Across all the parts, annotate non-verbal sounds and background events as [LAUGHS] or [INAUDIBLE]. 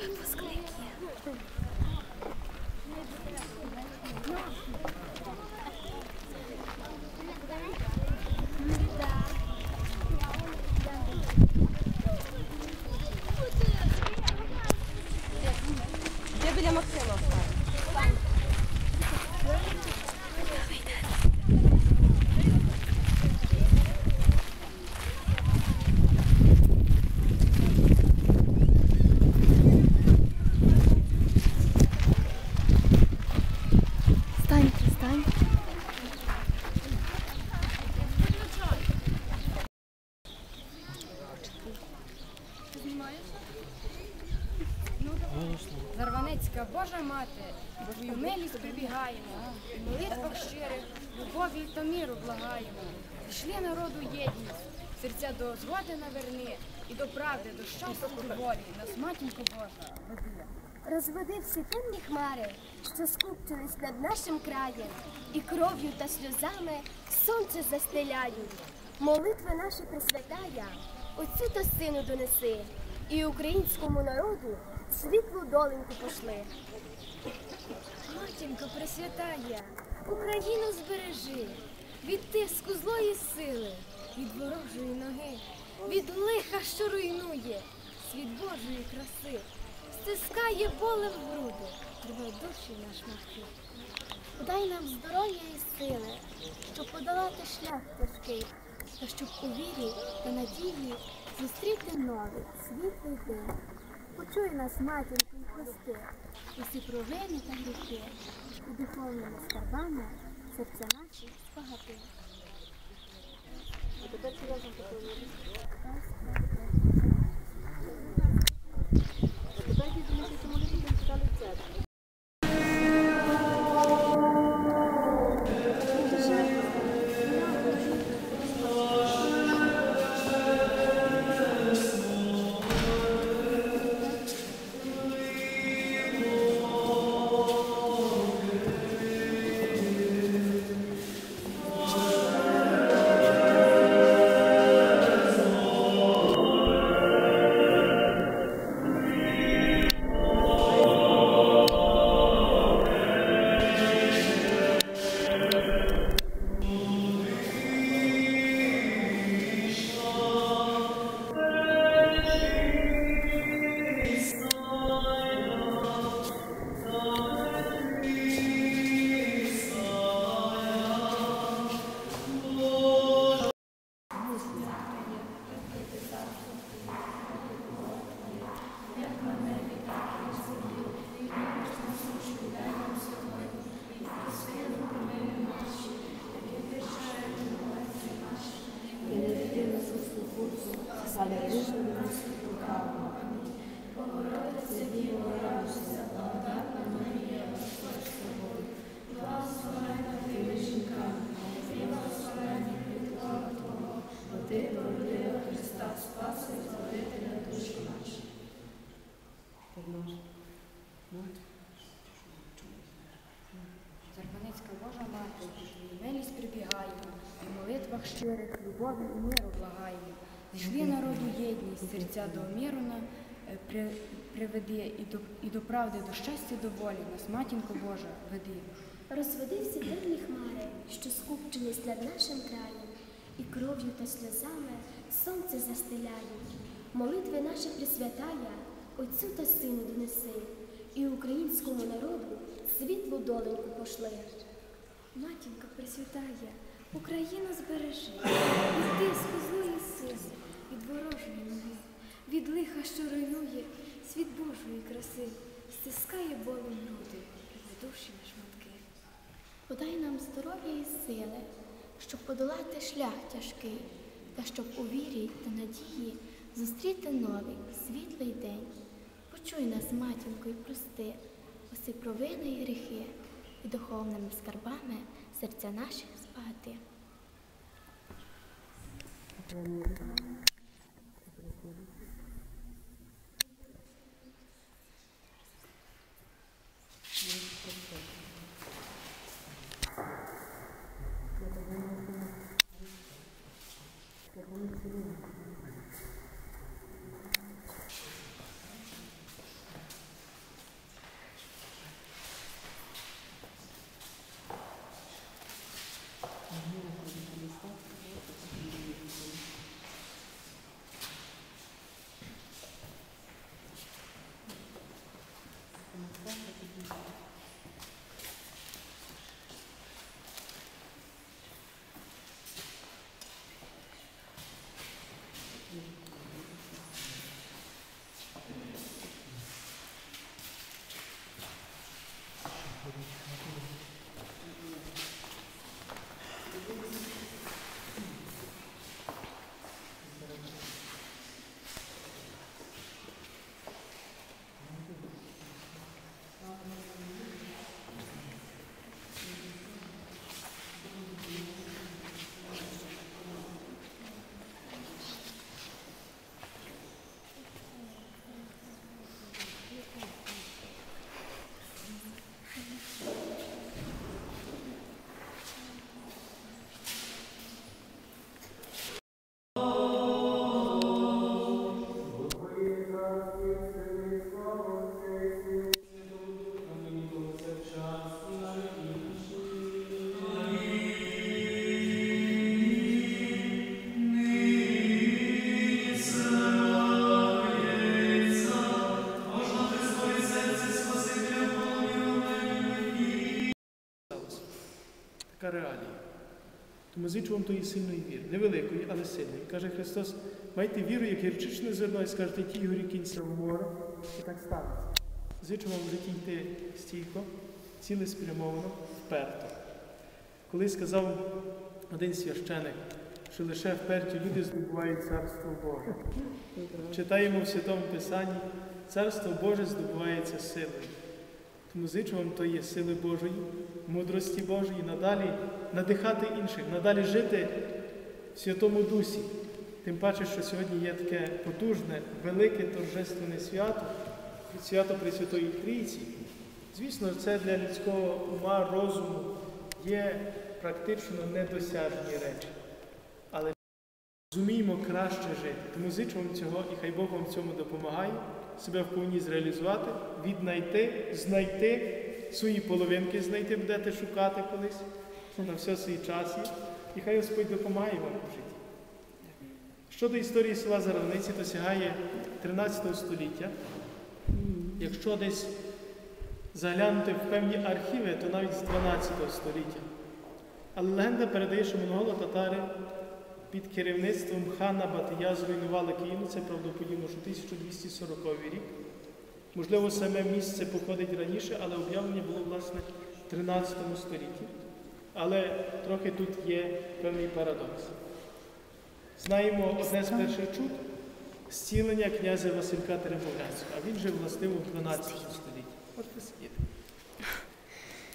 Як милість прибігаємо, в молитвах щирих, любові та міру благаємо. Пішли народу єдність, серця до згоди наверни, і до правди, до щастя, до нас матінко Божа веди. Розведи всі темні хмари, що скупчились над нашим краєм, і кров'ю та сльозами сонце застеляють. Молитви наші присвятая, Отцю та сину донеси, і українському народу світлу доленьку пошли. Матінко Пресвятая, Україну збережи від тиску злої сили, від ворожої ноги, від лиха, що руйнує, світ Божої краси, стискає болем груди, рве душі на шматки. Дай нам здоров'я і сили, щоб подолати шлях тяжкий, та щоб у вірі та надії зустріти новий світлий день. Почуй нас, матінки, і прости, усі провини та гріхи, і духовними скарбами серця наші спагати. Зарваницька Щирих любові і миру благаємо. Зійшли народу єдність, серця до миру на, е, при, приведи, і до, і до правди, до щастя, до волі, нас матінко Божа веди. Розведи всі темні хмари, що скупчились над нашим краєм, і кров'ю та сльозами сонце застеляють. Молитви наші присвятая, Отцю та Сину донеси, і українському народу світлу доленьку пошли. Матінка Пресвятая, Україну збережи, від тиску злої сили, від ворожої ноги, від лиха, що руйнує, світ Божої краси, стискає болем люди, рве душі на шматки. Подай нам здоров'я і сили, щоб подолати шлях тяжкий, та щоб у вірі та надії зустріти новий світлий день. Почуй нас, матінко, і прости, усі провини і гріхи, і духовними скарбами серця наші збагати. Така реалія. Тому зичу тої сильної віри, невеликої, але сильної. Каже Христос, майте віру, як гірчичне зерно, і скажете, ті горі кінця вгору, і так станеться. Зичу вам в житті йти стійко, цілеспрямовано, вперто. Коли сказав один священик, що лише вперті люди здобувають Царство Боже. Читаємо в Святому Писанні, Царство Боже здобувається силою. Тому зичу вам тої сили Божої, мудрості Божої, надалі надихати інших, надалі жити в Святому Дусі. Тим паче, що сьогодні є таке потужне, велике торжественне свято, свято Пресвятої Трійці. Звісно, це для людського ума, розуму є практично недосяжні речі. Але зуміємо краще жити. Тому зичу цього, і хай Бог вам в цьому допомагає, себе вповні зреалізувати, віднайти, знайти, свої половинки знайти, будете шукати колись на все свій час. І хай Господь допомагає вам у житті. Щодо історії села Заравниці, то сягає 13 століття. Якщо десь заглянути в певні архіви, то навіть з 12 століття. Але легенда передає, що монголо-татари під керівництвом хана Батия зруйнували Київ, це правдоподібно, що 1240 рік. Можливо, саме місце походить раніше, але об'явлення було, власне, в 13 столітті. Але трохи тут є певний парадокс. Знаємо одне з перших чуд зцілення князя Василька Теребовлянського, а він жив властиво в 12 столітті. Можете сидіти.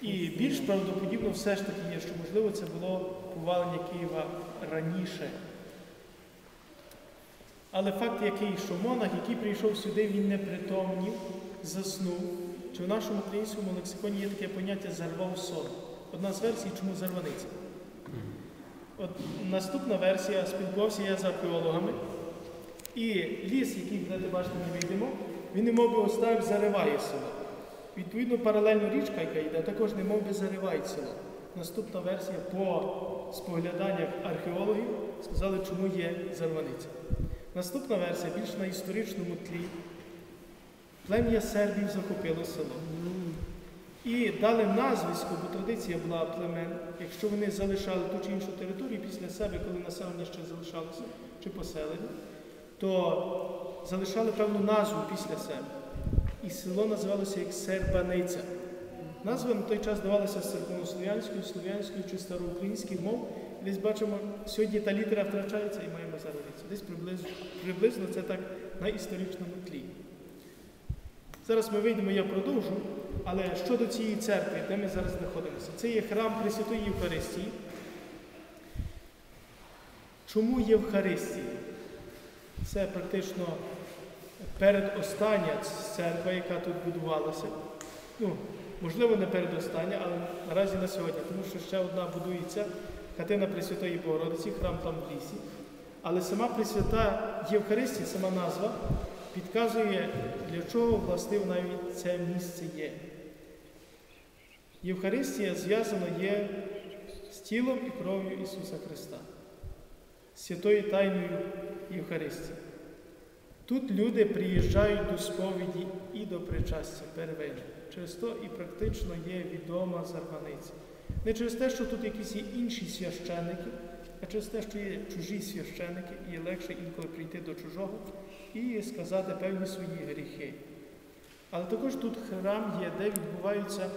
І більш правдоподібно все ж таки є, що можливо це було повалення Києва раніше. Але факт який, що монах, який прийшов сюди, він не притомнів, заснув. Чи в нашому українському лексиконі є таке поняття зарвав сон? Одна з версій, чому зарваниця. От наступна версія, спілкувався я з археологами, і ліс, який будете бачити, ми вийдемо, він немов би оставив, зариває село. Відповідно, паралельно річка, яка йде, також немов би зариває. Наступна версія по спогляданнях археологів сказали, чому є зарваниця. Наступна версія більш на історичному тлі. Плем'я сербів захопило село. І дали назвисько, бо традиція була племен, якщо вони залишали ту чи іншу територію після себе, коли населення ще залишалося, чи поселення, то залишали певну назву після себе. І село називалося як Сербаниця. Назви на той час давалися з слов'янською чи староукраїнських мов. Десь бачимо, сьогодні та літера втрачається і маємо зародитися. Десь приблизно, приблизно це так на історичному тлі. Зараз ми вийдемо, я продовжу. Але щодо цієї церкви, де ми зараз знаходимося, це є храм Пресвятої Євхаристії. Чому Євхаристія? Це практично передостання церква, яка тут будувалася. Ну, можливо, не передостання, але наразі на сьогодні, тому що ще одна будується хатина Пресвятої Богородиці, храм там в лісі. Але сама Пресвята Євхаристія, сама назва, підказує, для чого властиво навіть це місце є. Євхаристія зв'язана є з тілом і кров'ю Ісуса Христа, з святою тайною Євхаристії. Тут люди приїжджають до сповіді і до причастя первинно. Через то і практично є відома зарваниця. Не через те, що тут якісь є інші священники, а через те, що є чужі священики, і є легше інколи прийти до чужого і сказати певні свої гріхи. Але також тут храм є, де відбуваються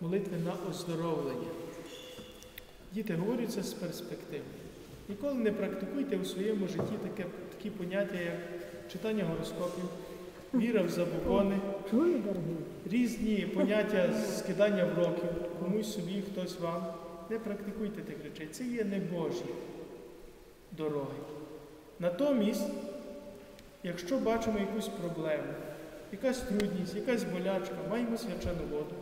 молитви на оздоровлення. Діти говорять це з перспективи. Ніколи не практикуйте у своєму житті таке, такі поняття, як читання гороскопів, віра в забобони, різні поняття скидання в років, комусь собі, хтось вам. Не практикуйте тих речей. Це є не Божі дороги. Натомість, якщо бачимо якусь проблему, якась трудність, якась болячка, маємо свячену воду,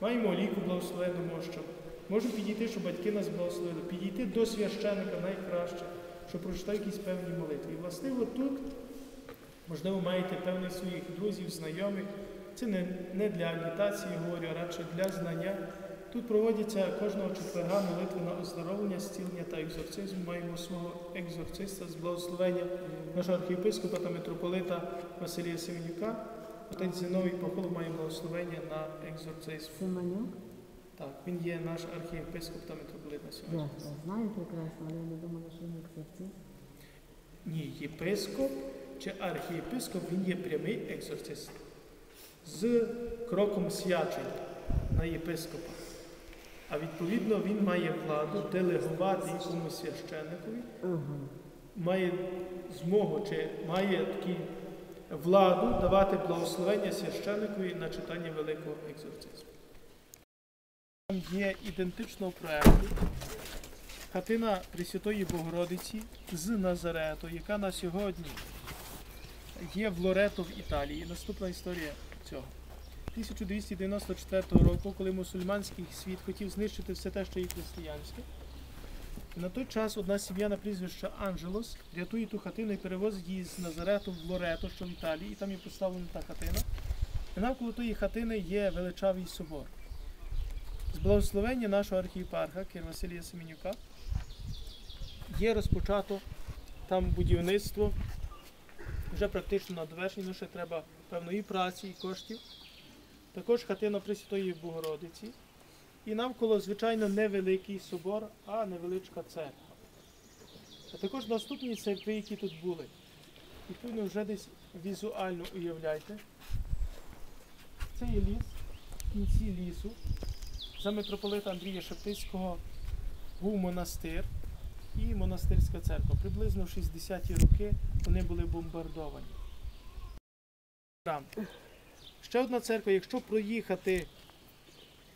маємо олійку благословенну мощу, можемо підійти, щоб батьки нас благословили, підійти до священика найкраще, щоб прочитав якісь певні молитви. І властиво тут, можливо, маєте певних своїх друзів, знайомих. Це не, не для агітації, говорю, а радше для знання. Тут проводяться кожного четверга молитви на оздоровлення, зцілення та екзорцизм. Маємо свого екзорциста з благословення нашого архієпископа та митрополита Василія Семенюка. Отець Зиновій Похол має благословення на екзорцизм. Семенюк? Так, він є наш архієпископ та митрополит на сьогодні. я знаю прекрасно, але я не думала, що він екзорцист. Ні, єпископ чи архієпископ, він є прямий екзорцист з кроком свячень на єпископа. А відповідно він має владу делегувати якомусь священникові, має змогу чи має такі владу давати благословення священникові на читання великого екзорцизму. Там є ідентичного проекту хатина Пресвятої Богородиці з Назарету, яка на сьогодні є в Лорето в Італії. Наступна історія цього. 1294 року, коли мусульманський світ хотів знищити все те, що є християнське. На той час одна сім'я на прізвище Анджелос рятує ту хатину і перевозить її з Назарету в Лорето, що в Італії, і там є поставлена та хатина. І навколо тої хатини є величавий собор. З благословення нашого архієпарха Кир Василія Семенюка є розпочато там будівництво вже практично на довершенні, ну ще треба певної праці і коштів. Також хатина Пресвятої Богородиці. І навколо, звичайно, невеликий собор, а невеличка церква. А також наступні церкви, які тут були. Відповідно, вже десь візуально уявляйте. Це є ліс, в кінці лісу. За митрополита Андрія Шептицького був монастир і монастирська церква. Приблизно в 60-ті роки вони були бомбардовані. Ще одна церква, якщо проїхати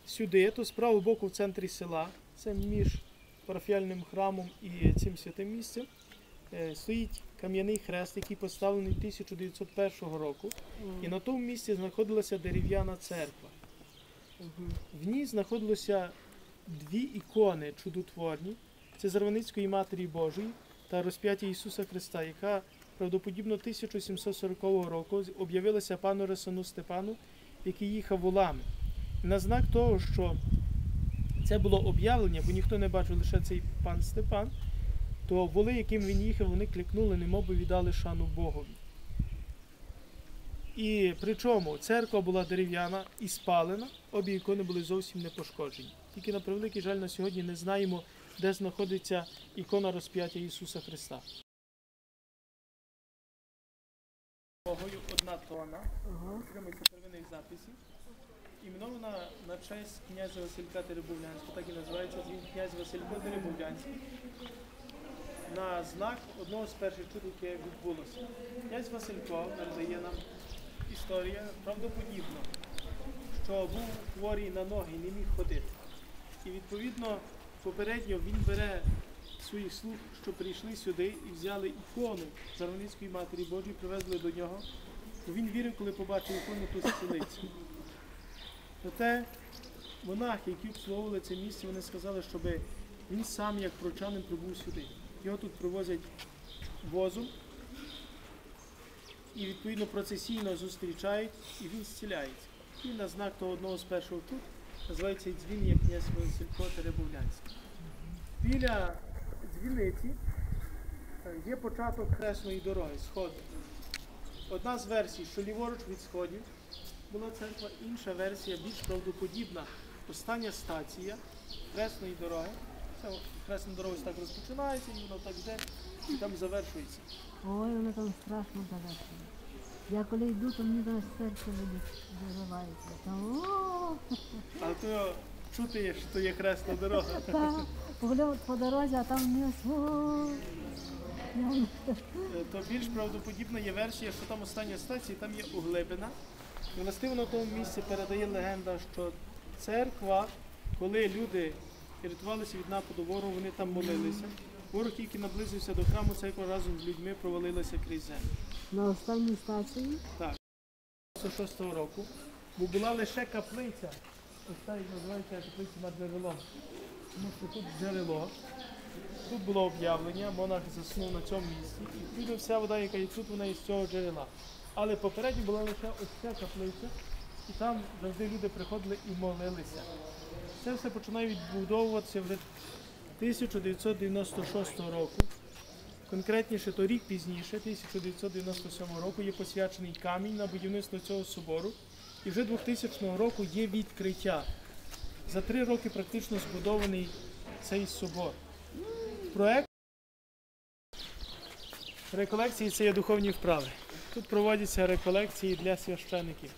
сюди, то з правого боку в центрі села, це між парафіальним храмом і цим святим місцем, е, стоїть кам'яний хрест, який поставлений 1901 року. І на тому місці знаходилася дерев'яна церква. В ній знаходилося дві ікони чудотворні. Це Зарваницької Матері Божої та розп'яття Ісуса Христа, яка правдоподібно 1740 року об'явилася пану Ресану Степану, який їхав волами. На знак того, що це було об'явлення, бо ніхто не бачив лише цей пан Степан, то воли, яким він їхав, вони кликнули, немов би віддали шану Богові. І причому церква була дерев'яна і спалена, обі ікони були зовсім не пошкоджені. Тільки на превеликий жаль на сьогодні не знаємо, де знаходиться ікона розп'яття Ісуса Христа. Богою одна тона, отримується первинних записів, іменована на честь князя Василька Теребовлянського, так і називається він князь Василько Теребовлянський. На знак одного з перших чуд, яке відбулося. Князь Василько надає нам історія правдоподібно, що був хворий на ноги не міг ходити. І відповідно попередньо він бере своїх слуг, що прийшли сюди і взяли ікону Зарваницької Матері Божої, привезли до нього. Бо він вірив, коли побачив ікону, то зцілиться. Проте монахи, які обслуговували це місце, вони сказали, щоб він сам, як прочанин, прибув сюди. Його тут привозять возом і відповідно процесійно зустрічають, і він зціляється. І на знак того одного з першого тут називається дзвін, князь Василько Теребовлянський. Біля дзвіниці е, є початок хресної дороги, сходи. Одна з версій, що ліворуч від сходів була церква, інша версія, більш правдоподібна. Остання стація хресної дороги. Це хресна дорога так розпочинається, і воно так йде, і там завершується. Ой, воно там страшно далеко. Я коли йду, то мені навіть серце о, Але то чути що то є хресна дорога. [LAUGHS] та, погляд по дорозі, а там вниз. о. Е, То більш правдоподібна є версія, що там остання стація, там є углибина. І властиво на тому місці передає легенда, що церква, коли люди рятувалися від нападу ворогу, вони там молилися. Ворог тільки наблизився до храму, церква разом з людьми провалилася крізь землю. На останній стації 96 року, бо була лише каплиця. Ось так як називається каплиця над джерелом. Тому що тут джерело, тут було об'явлення, монах заснув на цьому місці. І відповідно вся вода, яка є тут, вона є з цього джерела. Але попередньо була лише ось ця каплиця, і там завжди люди приходили і молилися. Це все починає відбудовуватися вже 1996 року. Конкретніше, то рік пізніше, 1997 року, є посвячений камінь на будівництво цього собору. І вже 2000 року є відкриття. За три роки практично збудований цей собор. Проект реколекції це є духовні вправи. Тут проводяться реколекції для священиків.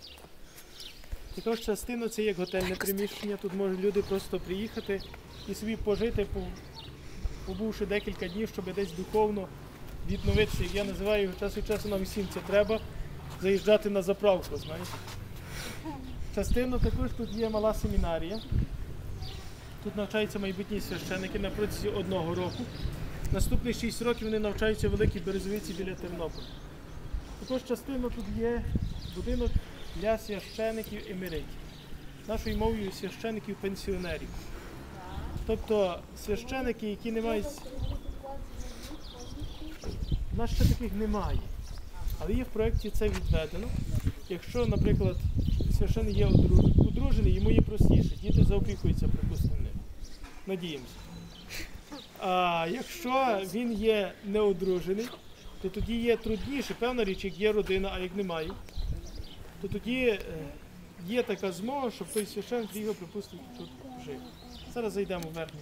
Також частина це як готельне приміщення. Тут можуть люди просто приїхати і собі пожити, побувши декілька днів, щоб десь духовно відновитися. Як Я називаю його час від часу нам всім це треба заїжджати на заправку, знаєш. Частину також тут є мала семінарія. Тут навчаються майбутні священики на протязі одного року. Наступні 6 років вони навчаються в Великій Березовиці біля Тернополя. Також частина тут є будинок для священиків емеретів. Нашою мовою священиків пенсіонерів. Тобто священики, які не мають. У нас ще таких немає. Але є в проєкті це відведено. Якщо, наприклад, священик є одружений, йому є простіше. Діти заопікуються, припустимо, ним. Надіємося. А якщо він є неодружений, то тоді є трудніше. Певна річ, як є родина, а як немає, то тоді е, є така змога, щоб той священник його припустив тут жив. Зараз зайдемо в верхню.